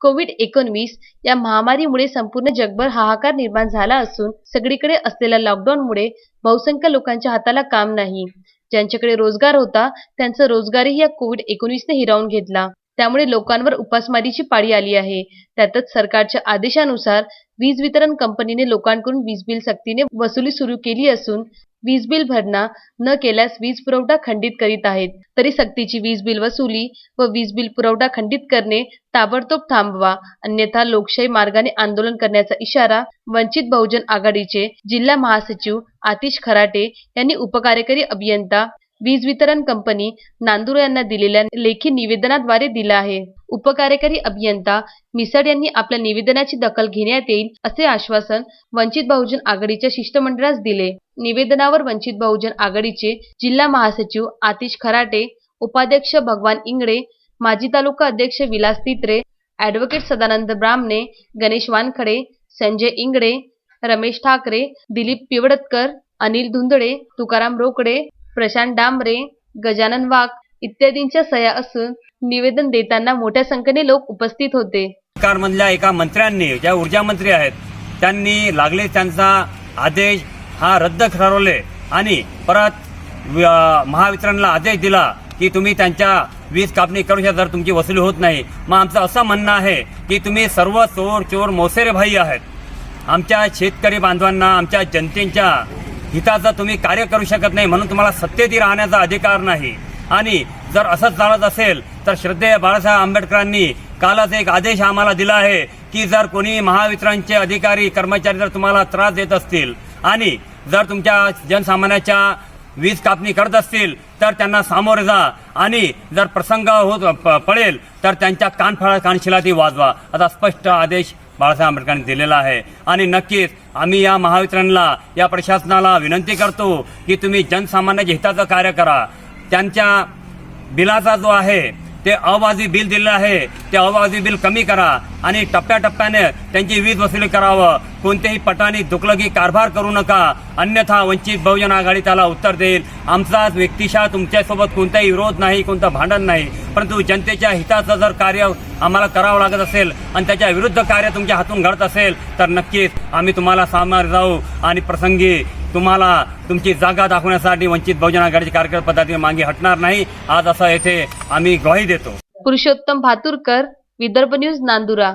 Covid एकोणवीस या महामारीमुळे संपूर्ण जगभर हाहाकार निर्माण झाला असून सगळीकडे असलेल्या लॉकडाऊनमुळे बहुसंख्य लोकांच्या हाताला काम नाही. ज्यांच्याकडे रोजगार होता त्यांचा रोजगारही या कोविड एकोणीसने हिरावून घेतला. त्यामुळे लोकांवर उपासमारीची पाळी आली आहे. त्यातच सरकारच्या आदेशानुसार वीज वितरण कंपनीने लोकांकडून वीज बिल सक्तीने वसुली सुरू केली असून वीज बिल भरणा न केल्यास वीज पुरवठा खंडित करीत आहेत. तरी सक्तीची वीज बिल वसुली व वीज बिल पुरवठा खंडित करणे ताबडतोब थांबवा अन्यथा लोकशाही मार्गाने आंदोलन करण्याचा इशारा वंचित बहुजन आघाडीचे जिल्हा महासचिव आतिश खराटे यांनी उपकार्यकारी अभियंता वीज वितरण कंपनी नांदूर यांना दिलेल्या लेखी निवेदनाद्वारे दिला आहे. उपकार्यकारी अभियंता मिसड यांनी आपल्या निवेदनाची दखल घेण्यात येईल असे आश्वासन वंचित बहुजन आघाडीच्या शिष्टमंडळास दिले. निवेदनावर वंचित बहुजन आघाडीचे जिल्हा महासचिव आतिश खराटे उपाध्यक्ष भगवान इंगळे माजी तालुका अध्यक्ष विलास तित्रे ॲडव्होकेट सदानंद ब्राह्मणे गणेश वानखडे संजय इंगळे रमेश ठाकरे दिलीप पिवडतकर अनिल धुंदळे तुकाराम रोकडे प्रशांत डांबरे गजानन वाघ इत्यादींच्या सह्या असून निवेदन देताना मोठ्या संख्येने लोक उपस्थित होते. सरकारमधल्या एका मंत्र्यांनी ज्या ऊर्जा मंत्री आहेत त्यांनी लागले त्यांचा आदेश हा रद्द ठरवले आणि परत महावितरणला आदेश दिला की तुम्ही त्यांच्या वीज कापणी करू शकता जर तुमची वसुली होत नाही. मग आमचं असं म्हणणं आहे की तुम्ही सर्व चोर चोर मोसेरे भाई आहेत. आमच्या शेतकरी बांधवांना आमच्या जनतेच्या हिताचं तुम्ही कार्य करू शकत नाही म्हणून तुम्हाला सत्तेती राहण्याचा अधिकार नाही. आणि जर असंच चालत असेल तर श्रद्धेय बाळासाहेब आंबेडकरांनी कालच एक आदेश आम्हाला दिला आहे की जर कोणी महावितरणचे अधिकारी कर्मचारी जर तुम्हाला त्रास देत असतील आणि जर तुमच्या जनसामान्याच्या वीज कापणी करत असतील तर त्यांना सामोरे जा. आणि जर प्रसंग होत प- पडेल तर त्यांच्या कानफळा कानशिला ती वाजवा. असा स्पष्ट आदेश बाळासाहेब आंबेडकरांनी दिलेला आहे. आणि नक्कीच आम्ही या महावितरणला या प्रशासनाला विनंती करतो की तुम्ही जनसामान्याच्या हिताचं कार्य करा. त्यांच्या बिलाचा जो आहे ते अवाजी बिल दिलेलं आहे ते अवाजी बिल कमी करा. आणि टप्प्याटप्प्याने त्यांची वीज वसुली करावं. कोणत्याही पटानी दुकलगी कारभार करू नका. अन्यथा वंचित बहुजन आघाडी त्याला उत्तर देईल. आमचा व्यक्तिशः तुमच्यासोबत कोणताही विरोध नाही कोणतं भांडण नाही. परंतु जनतेच्या हिताचं जर कार्य आम्हाला करावं लागत असेल आणि त्याच्या विरुद्ध कार्य तुमच्या हातून घडत असेल तर नक्कीच आम्ही तुम्हाला सामोरे जाऊ. आणि प्रसंगी तुम्हाला तुमची जागा दाखवण्यासाठी वंचित बहुजन आघाडीची कार्यक्रम पद्धतीने मागे हटणार नाही. आज असं येथे आम्ही ग्वाही देतो. पुरुषोत्तम भातुरकर विदर्भ न्यूज नांदुरा.